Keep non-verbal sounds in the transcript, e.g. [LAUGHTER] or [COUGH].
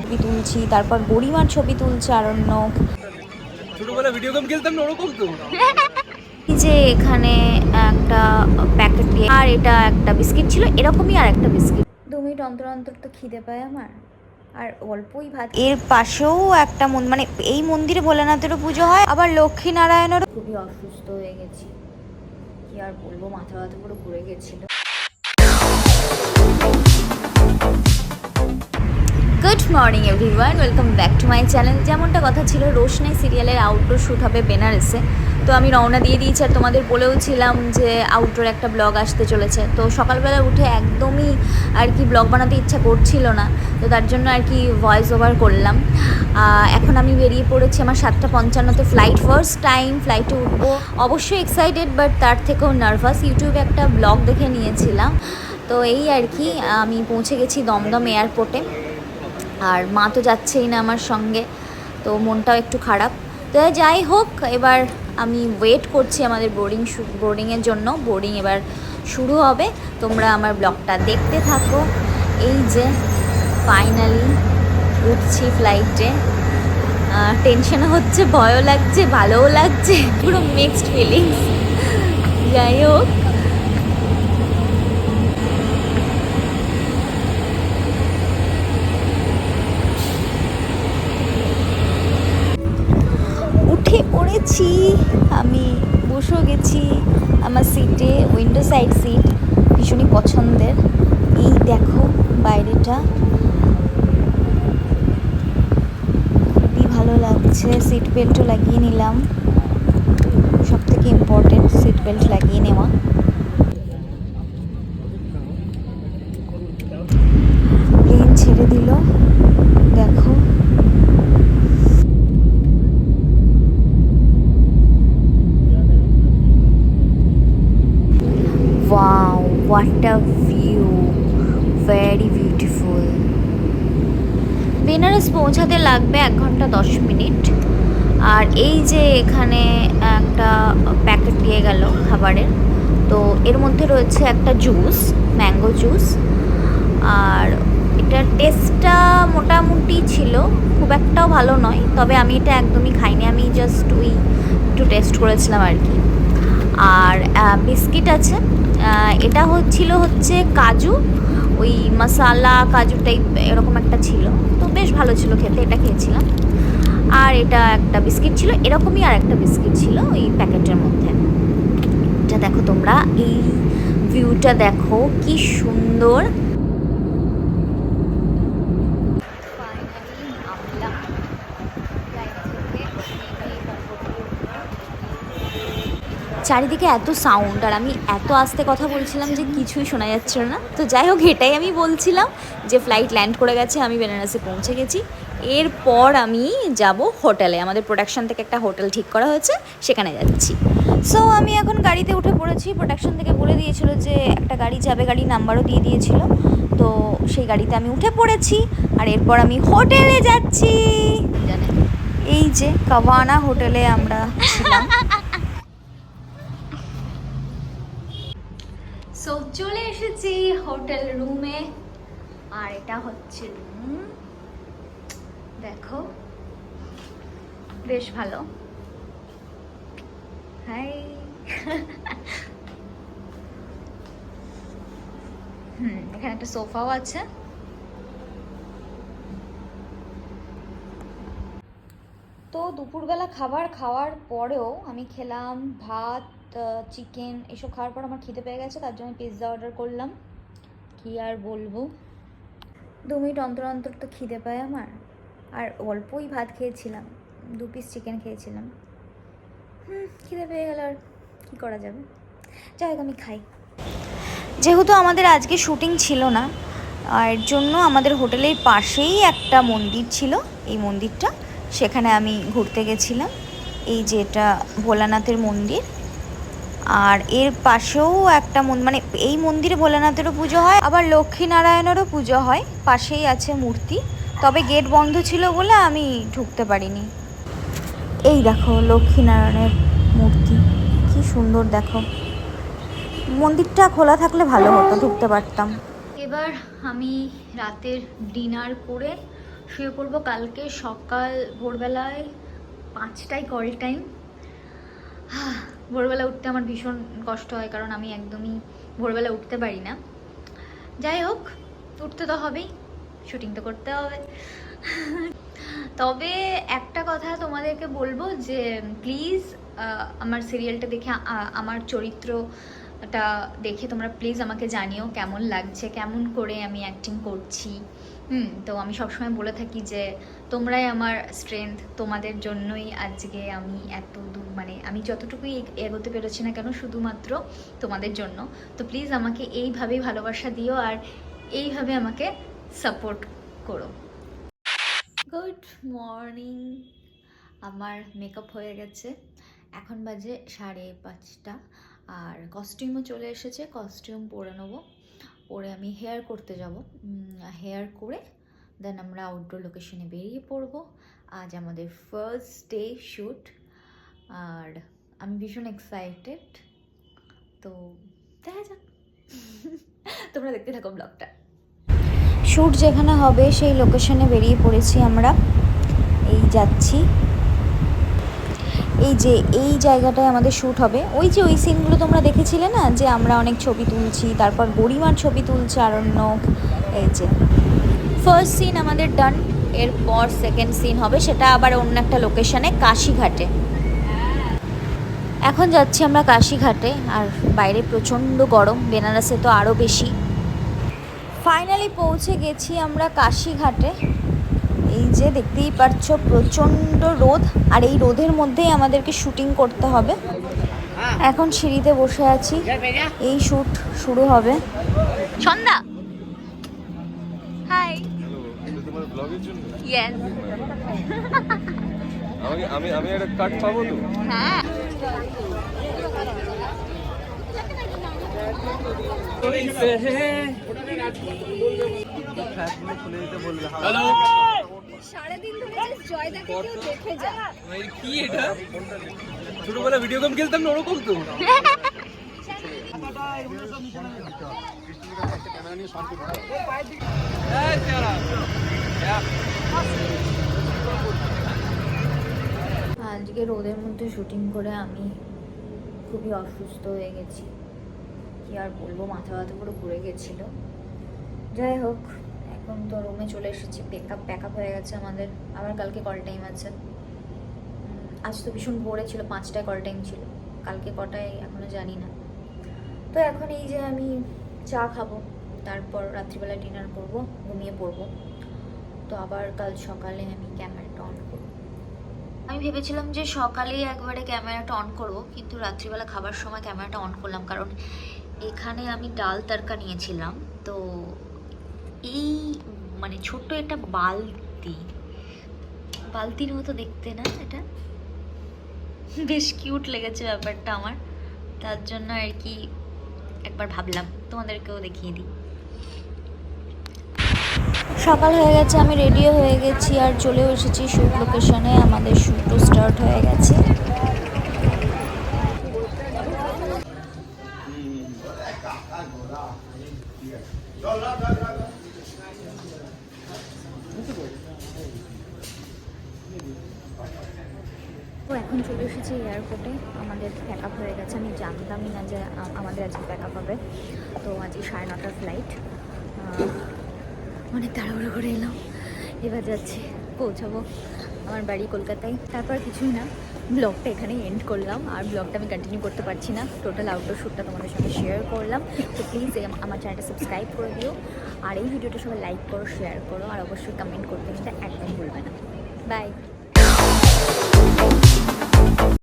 ছবি তুলছি তারপর গরিমার ছবি তুলছে আরণ্যক ছোটবেলা ভিডিও গেম খেলতাম না ওরকম তো? যে এখানে একটা প্যাকেট দিয়ে আর এটা একটা বিস্কিট ছিল এরকমই আর একটা বিস্কিট দু মিনিট অন্তর অন্তর তো খিদে পায় আমার আর অল্পই ভাত। এর পাশেও একটা মানে এই মন্দিরে ভোলানাথেরও পুজো হয় আবার লক্ষ্মী নারায়ণেরও খুবই অসুস্থ হয়ে গেছি কি আর বলব মাথা ব্যথা পুরো ঘুরে গেছিল। Morning everyone welcome back to my channel যেমনটা কথা ছিল, রোশনাই সিরিয়ালের আউটডোর শ্যুট হবে বেনারসে। তো আমি রওনা দিয়ে দিয়েছি আর তোমাদের বলেও ছিলাম যে আউটডোর একটা ব্লগ আসতে চলেছে। তো সকালবেলা উঠে একদমই আর কি ব্লগ বানাতে ইচ্ছা করছিল না। তো তার জন্য আর কি ভয়েস ওভার করলাম। এখন আমি বেরিয়ে পড়েছি আমার সাতটা পঞ্চান্নতে ফ্লাইট ফার্স্ট টাইম ফ্লাইটে উঠবো। অবশ্যই এক্সাইটেড বাট তার থেকেও নার্ভাস ইউটিউবে একটা ব্লগ দেখে নিয়েছিলাম। তো এই আর কি, আমি পৌঁছে গেছি দমদম এয়ারপোর্টে আর মা তো যাচ্ছেই না আমার সঙ্গে, তো মনটাও একটু খারাপ। তো যাই হোক, এবার আমি ওয়েট করছি আমাদের বোর্ডিং বোর্ডিংয়ের জন্য। বোর্ডিং এবার শুরু হবে। তোমরা আমার ব্লগটা দেখতে থাকো। এই যে ফাইনালি উঠছি ফ্লাইটে টেনশনও হচ্ছে, ভয়ও লাগছে, ভালোও লাগছে, পুরো মিক্সড ফিলিংস যাই হোক উঠে পড়েছি আমি বসেও গেছি আমার সিটে উইন্ডো সাইড সিট ভীষণই পছন্দের এই দেখো বাইরেটা খুবই ভালো লাগছে। সিট বেল্টও লাগিয়ে নিলাম। সব থেকে ইম্পর্টেন্ট সিট বেল্ট লাগিয়ে নেওয়া। লাগবে এক ঘণ্টা দশ মিনিট। আর এই যে এখানে একটা প্যাকেট দিয়ে গেল খাবারের, তো এর মধ্যে রয়েছে একটা জুস ম্যাঙ্গো জুস আর এটার টেস্টটা মোটামুটি ছিল, খুব একটাও ভালো নয়, তবে আমি এটা একদমই খাইনি, আমি জাস্ট ওই একটু টেস্ট করেছিলাম আর কি। আর বিস্কিট আছে এটা হচ্ছিল হচ্ছে কাজু ওই মশালা, কাজু টাইপ এরকম একটা ছিল। তো বেশ ভালো ছিল খেতে, এটা খেয়েছিলাম। আর এটা একটা বিস্কিট ছিল, এরকমই আর একটা বিস্কিট ছিল ওই প্যাকেটের মধ্যে। এটা দেখো তোমরা, এই ভিউটা দেখো, কি সুন্দর চারিদিকে এত সাউন্ড আর আমি এত আস্তে কথা বলছিলাম যে কিছুই শোনা যাচ্ছিল না। তো যাই হোক, এটাই আমি বলছিলাম যে ফ্লাইট ল্যান্ড করে গেছে, আমি বেনারসে পৌঁছে গেছি। এরপর আমি যাব হোটেলে আমাদের প্রোডাকশন থেকে একটা হোটেল ঠিক করা হয়েছে, সেখানে যাচ্ছি। সো আমি এখন গাড়িতে উঠে পড়েছি। প্রোডাকশন থেকে বলে দিয়েছিল যে একটা গাড়ি যাবে, গাড়ির নাম্বারও দিয়ে দিয়েছিল। তো সেই গাড়িতে আমি উঠে পড়েছি, আর এরপর আমি হোটেলে যাচ্ছি। এই যে, কাভানা হোটেলে আমরা ছিলাম সো চলে এসেছি হোটেল রুমে, আর এটা হচ্ছে রুম। দেখো, বেশ ভালো। হাই। হুম, এখানে একটা সোফাও আছে। তো দুপুরবেলা খাবার খাওয়ার পরেও আমি খেলাম ভাত চিকেন এসব খাওয়ার পর আমার খিদে পেয়ে গেছে, তার জন্য পিৎজা অর্ডার করলাম। কি আর বলব? দু মিনিট অন্তর অন্তর তো খিদে পায় আমার। আর অল্পই ভাত খেয়েছিলাম, দু পিস চিকেন খেয়েছিলাম। হুম, খিদে পেয়ে গেল আর কী করা যাবে? যাই হোক, আমি খাই। যেহেতু আমাদের আজকে শুটিং ছিল না, আর জন্য আমাদের হোটেলের পাশেই একটা মন্দির ছিল। এই মন্দিরটা, সেখানে আমি ঘুরতে গেছিলাম। এই যে এটা ভোলানাথের মন্দির আর এর পাশেও একটা মন- মানে এই মন্দিরে ভোলানাথেরও পুজো হয়, আবার লক্ষ্মীনারায়ণেরও পুজো হয়। পাশেই আছে মূর্তি। তবে গেট বন্ধ ছিল বলে আমি ঢুকতে পারিনি। এই দেখো লক্ষ্মীনারায়ণের মূর্তি। কি সুন্দর দেখো। মন্দিরটা খোলা থাকলে ভালো হতো, ঢুকতে পারতাম। এবার আমি রাতের ডিনার করে শুয়ে পড়ব। কালকে সকাল ভোরবেলায় পাঁচটায় কল টাইম। ভোরবেলা উঠতে আমার ভীষণ কষ্ট হয়, কারণ আমি একদমই ভোরবেলা উঠতে পারি না। যাই হোক, উঠতে তো হবেই শুটিং তো করতে হবে। তবে একটা কথা তোমাদেরকে বলব যে প্লিজ আমার সিরিয়ালটা দেখে আমার চরিত্রটা দেখে তোমরা প্লিজ আমাকে জানিও কেমন লাগছে, কেমন করে আমি অ্যাক্টিং করছি। হুম, তো আমি সবসময় বলে থাকি যে তোমরাই আমার স্ট্রেংথ তোমাদের জন্যই আজকে আমি এত দূর মানে আমি যতটুকুই এগ- এগোতে পেরেছি না কেন, শুধুমাত্র তোমাদের জন্য। তো প্লিজ আমাকে এইভাবেই ভালোবাসা দিও আর এইভাবে আমাকে সাপোর্ট করো। গুড মর্নিং আমার মেকআপ হয়ে গেছে। এখন বাজে সাড়ে পাঁচটা। আর কস্টিউমও চলে এসেছে কস্টিউম পরে নেব। পরে আমি হেয়ার করতে যাব। হেয়ার করে দেন আমরা আউটডোর লোকেশনে বেরিয়ে পড়ব। আজ আমাদের ফার্স্ট ডে শ্যুট আর আমি ভীষণ এক্সাইটেড তো দেখা যাক। [LAUGHS] তোমরা দেখতে থাকো ব্লগটা শ্যুট যেখানে হবে সেই লোকেশনে বেরিয়ে পড়েছি আমরা। এই যাচ্ছি। এই যে, এই জায়গাটায় আমাদের শ্যুট হবে। ওই যে, ওই সিনগুলো তোমরা দেখেছিলে না? যে আমরা অনেক ছবি তুলছি, তারপর গরিমার ছবি তুলছে আরণ্যক, এই যে। ফার্স্ট সিন আমাদের ডান এরপর সেকেন্ড সিন হবে, সেটা আবার অন্য একটা লোকেশনে কাশিঘাটে। এখন যাচ্ছি আমরা কাশিঘাটে, আর বাইরে প্রচণ্ড গরম, বেনারসে তো আরও বেশি। ফাইনালি পৌঁছে গেছি আমরা কাশিঘাটে। এই যে দেখতেই পাচ্ছ প্রচণ্ড রোদ আর এই রোদের মধ্যেই আমাদেরকে শুটিং করতে হবে। এখন সিঁড়িতে বসে আছি। এই শ্যুট শুরু হবে। সন্ধ্যা। হাই ইয়েস আমাকে আমি আমি একটা কাট পাবো তো? হ্যাঁ। হ্যালো সারাদিন ধরে just জয়দাকে কেউ দেখে যায়। কি এটা? ছোটবেলা ভিডিও গেম খেলতাম না ওরকম তো। আজকে রোদের মধ্যে শুটিং করে আমি খুবই অসুস্থ হয়ে গেছি। কি আর বলব মাথা ব্যথা পুরো ঘুরে গেছিল। যাই হোক এখন তো রুমে চলে এসেছি। প্যাক আপ আপ হয়ে গেছে আমাদের। আবার কালকে কল টাইম আছে। আজ তো ভীষণ ভোরে ছিল, পাঁচটায় কল টাইম ছিল। কালকে কটায় এখনও জানি না। তো এখন এই যে আমি চা খাব, তারপর রাত্রিবেলা ডিনার করব, ঘুমিয়ে পড়ব। তো আবার কাল সকালে আমি ক্যামেরাটা অন করব। আমি ভেবেছিলাম যে সকালেই একবারে ক্যামেরাটা অন করব, কিন্তু রাত্রিবেলা খাবার সময় ক্যামেরাটা অন করলাম। কারণ এখানে আমি ডাল তরকা নিয়েছিলাম। তো এই মানে ছোট্ট একটা বালতি, বালতির মতো দেখতে না এটা? বেশ কিউট লেগেছে ব্যাপারটা আমার। তার জন্য আর কি একবার ভাবলাম, তোমাদেরকেও দেখিয়ে দিই। সকাল হয়ে গেছে, আমি রেডিও হয়ে গেছি আর চলেও এসেছি শ্যুট লোকেশনে আমাদের শ্যুটও স্টার্ট হয়ে গেছে তো এখন চলে এসেছি এয়ারপোর্টে আমাদের প্যাক আপ হয়ে গেছে। আমি জানতামই না যে আমাদের আজকে প্যাক আপ হবে। তো আজকে সাড়ে নটার ফ্লাইট অনেক তাড়াহুড়ো করে এলাম। এবার যাচ্ছি, পৌঁছাবো আমার বাড়ি কলকাতায়। তারপর কিছুই না ব্লগটা এখানেই এন্ড করলাম। আর ব্লগটা আমি কন্টিনিউ করতে পারছি না। টোটাল আউটডোর শ্যুটটা তোমাদের সঙ্গে শেয়ার করলাম। তো প্লিজ আমার চ্যানেলটা সাবস্ক্রাইব করে দিও। আর এই ভিডিওটা সবাই লাইক করো শেয়ার করো। আর অবশ্যই কমেন্ট করতে সেটা একদম ভুলবে না। বাই